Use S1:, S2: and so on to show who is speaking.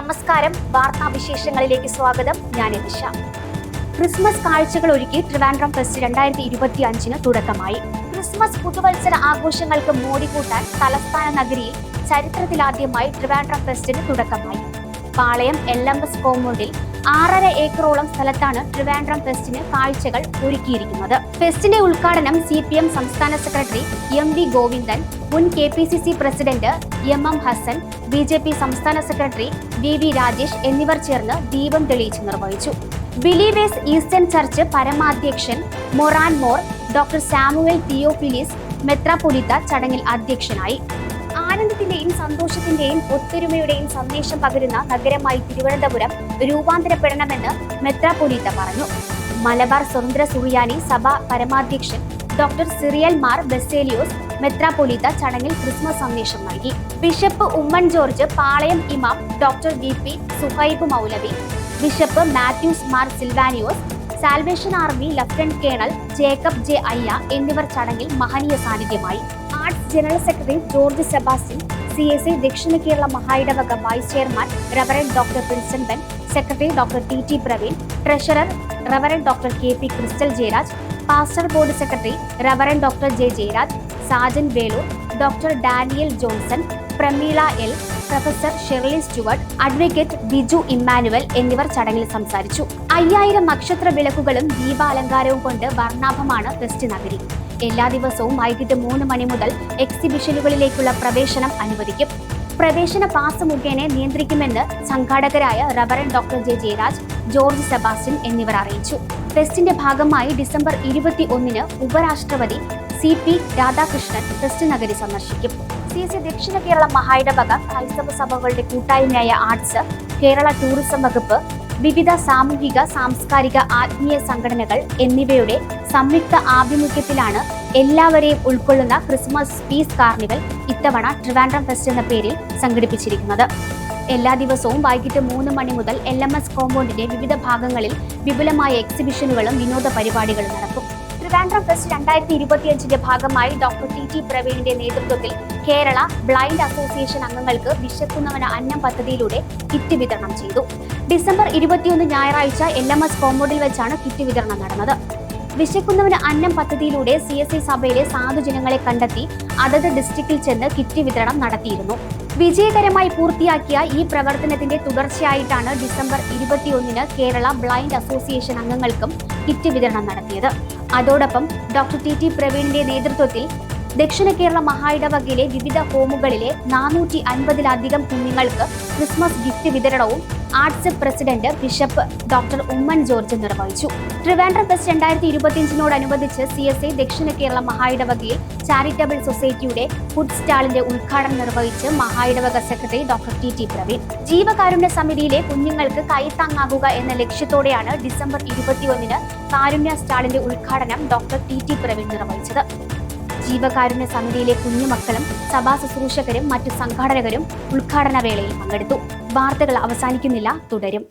S1: നമസ്കാരം. വാർത്താ വിശേഷങ്ങളിലേക്ക് സ്വാഗതം. ഞാൻ നിഷ ക്രിസ്മസ് കാഴ്ചകൾ ഒരുക്കി ട്രിവാൻഡ്രം ഫെസ്റ്റ് രണ്ടായിരത്തി ഇരുപത്തി അഞ്ചിന് തുടക്കമായി. ക്രിസ്മസ് പുതുവത്സര ആഘോഷങ്ങൾക്ക് മോടി കൂട്ടാൻ തലസ്ഥാന നഗരിയിൽ ചരിത്രത്തിലാദ്യമായി ട്രിവാൻഡ്രം ഫെസ്റ്റിന് തുടക്കമായി. പാളയം എൽ എം എസ് കോമ്പൗണ്ടിൽ ആറര ഏക്കറോളം സ്ഥലത്താണ് ട്രിവാൻഡ്രം ഫെസ്റ്റിന് കാഴ്ചകൾ ഒരുക്കിയിരിക്കുന്നത്. ഫെസ്റ്റിന്റെ ഉദ്ഘാടനം സി പി എം സംസ്ഥാന സെക്രട്ടറി എം വി ഗോവിന്ദൻ മുൻ K P C C president M M Hasan B J P സംസ്ഥാന സെക്രട്ടറി വി വി രാജേഷ് എന്നിവർ ചേർന്ന് ദീപം തെളിയിച്ച് നിർവഹിച്ചു. Believers eastern church പരമാധ്യക്ഷൻ Moran more doctor Samuel Theophilus മെത്രാപൊലിത്ത ചടങ്ങിൽ അധ്യക്ഷനായി. ആനന്ദത്തിന്റെയും സന്തോഷത്തിന്റെയും ഒത്തൊരുമയുടെയും സന്ദേശം പകരുന്ന നഗരമായി തിരുവനന്തപുരം രൂപാന്തരപ്പെടണമെന്ന് മെത്രാപൊലീത്ത പറഞ്ഞു. മലബാർ സ്വതന്ത്ര സുറിയാനി സഭ പരമാധ്യക്ഷൻ ഡോക്ടർ സിറിയൽ മാർ ബെസേലിയോസ് മെത്രാപൊലീത്ത ചടങ്ങിൽ ക്രിസ്മസ് സന്ദേശം നൽകി. ബിഷപ്പ് ഉമ്മൻ ജോർജ് പാളയം ഇമാം ഡോക്ടർ വി പി സുഹൈബ് മൗലവി bishop Mathews Mar Silvanios salvation army lieutenant colonel Jacob J Ayya എന്നിവർ ചടങ്ങിൽ മഹനീയ സാന്നിധ്യമായി. General secretary George Sebastian C S I Dakshina Kerala മഹായിടവക vice chairman reverend doctor Prinson Ben secretary doctor T T Praveen treasurer reverend doctor K P Crystal Jayaraj pastor board secretary reverend doctor J Jayaraj Sajan Velur doctor Daniel Johnson Prameela L professor Shirley Stuart advocate Biju Emmanuel എന്നിവർ ചടങ്ങിൽ സംസാരിച്ചു. അയ്യായിരം നക്ഷത്ര വിളക്കുകളും ദീപാലങ്കാരവും കൊണ്ട് വർണാഭമാണ് fest നഗരി. എല്ലാ ദിവസവും വൈകിട്ട് മൂന്ന് മണി മുതൽ എക്സിബിഷനുകളിലേക്കുള്ള പ്രവേശനം അനുവദിക്കും. പ്രവേശന പാസ് മുഖേന നിയന്ത്രിക്കുമെന്ന് സംഘാടകരായ reverend doctor J Jayaraj George Sebastian എന്നിവർ അറിയിച്ചു. ഫെസ്റ്റിന്റെ ഭാഗമായി ഡിസംബർ ഇരുപത്തി ഒന്നിന് ഉപരാഷ്ട്രപതി സി പി രാധാകൃഷ്ണൻ ഫെസ്റ്റ് നഗരി സന്ദർശിക്കും. സി സി ദക്ഷിണ കേരള മഹായിടവക ക്രൈസ്തവ സഭകളുടെ കൂട്ടായ്മയായ ആർട്സ് കേരള ടൂറിസം വകുപ്പ് വിവിധ സാമൂഹിക സാംസ്കാരിക ആത്മീയ സംഘടനകൾ എന്നിവയുടെ സംയുക്ത ആഭിമുഖ്യത്തിലാണ് എല്ലാവരെയും ഉൾക്കൊള്ളുന്ന ക്രിസ്മസ് പീസ് കാർണിവൽ ഇത്തവണ ട്രിവാൻഡ്രം ഫെസ്റ്റ് എന്ന പേരിൽ സംഘടിപ്പിച്ചിരിക്കുന്നത്. എല്ലാ ദിവസവും വൈകിട്ട് മൂന്ന് മണി മുതൽ എൽ എം എസ് കോമ്പൗണ്ടിന്റെ വിവിധ ഭാഗങ്ങളിൽ വിപുലമായ എക്സിബിഷനുകളും വിനോദ പരിപാടികളും നടക്കും. ട്രിവാൻഡ്രം ഫെസ്റ്റ് രണ്ടായിരത്തി ഇരുപത്തിയഞ്ചിന്റെ ഭാഗമായി ഡോക്ടർ ടി ടി പ്രവീണിന്റെ നേതൃത്വത്തിൽ കേരള ബ്ലൈൻഡ് അസോസിയേഷൻ അംഗങ്ങൾക്ക് വിശക്കുന്നവന അന്നം പദ്ധതിയിലൂടെ കിറ്റ് വിതരണം ചെയ്തു. ഡിസംബർ ഇരുപത്തിയൊന്ന് ഞായറാഴ്ച എൽ എം എസ് കോമ്പൗണ്ടിൽ വെച്ചാണ് കിറ്റ് വിതരണം നടന്നത്. വിശക്കുന്നവന് അന്നം പദ്ധതിയിലൂടെ സി എസ് ഐ സഭയിലെ സാധുജനങ്ങളെ കണ്ടെത്തി അതത് ഡിസ്ട്രിക്റ്റിൽ ചെന്ന് കിറ്റ് വിതരണം നടത്തിയിരുന്നു. വിജയകരമായി പൂർത്തിയാക്കിയ ഈ പ്രവർത്തനത്തിന്റെ തുടർച്ചയായിട്ടാണ് ഡിസംബർ ഇരുപത്തിയൊന്നിന് കേരള ബ്ലൈൻഡ് അസോസിയേഷൻ അംഗങ്ങൾക്കും കിറ്റ് വിതരണം നടത്തിയത്. അതോടൊപ്പം ഡോക്ടർ ടി ടി പ്രവീണിന്റെ നേതൃത്വത്തിൽ ദക്ഷിണ കേരള മഹായിടവകയിലെ വിവിധ ഹോമുകളിലെ നാനൂറ്റി അൻപതിലധികം കുഞ്ഞുങ്ങൾക്ക് ക്രിസ്മസ് ഗിഫ്റ്റ് വിതരണവും arts president bishop doctor Oommen George നിർവഹിച്ചു. ട്രിവാൻഡ്രം ഫെസ്റ്റ് രണ്ടായിരത്തി ഇരുപത്തിയഞ്ചിനോടനുബന്ധിച്ച് C S I Dakshina Kerala മഹായിടവകയിൽ charitable സൊസൈറ്റിയുടെ ഫുഡ് സ്റ്റാളിന്റെ ഉദ്ഘാടനം നിർവഹിച്ച് മഹായിടവക secretary doctor T T Praveen. ജീവകാരുണ്യ സമിതിയിലെ കുഞ്ഞുങ്ങൾക്ക് കൈത്താങ്ങാകുക എന്ന ലക്ഷ്യത്തോടെയാണ് ഡിസംബർ ഇരുപത്തിയൊന്നിന് കാരുണ്യ സ്റ്റാളിന്റെ ഉദ്ഘാടനം ഡോക്ടർ ടി ടി പ്രവീൺ നിർവഹിച്ചത്. ജീവകാരുണ്യ സമിതിയിലെ കുഞ്ഞുമക്കളും സഭാ ശുശ്രൂഷകരും മറ്റു സംഘാടകരും ഉദ്ഘാടന വേളയിൽ പങ്കെടുത്തു. വാർത്തകൾ അവസാനിക്കുന്നില്ല തുടരും.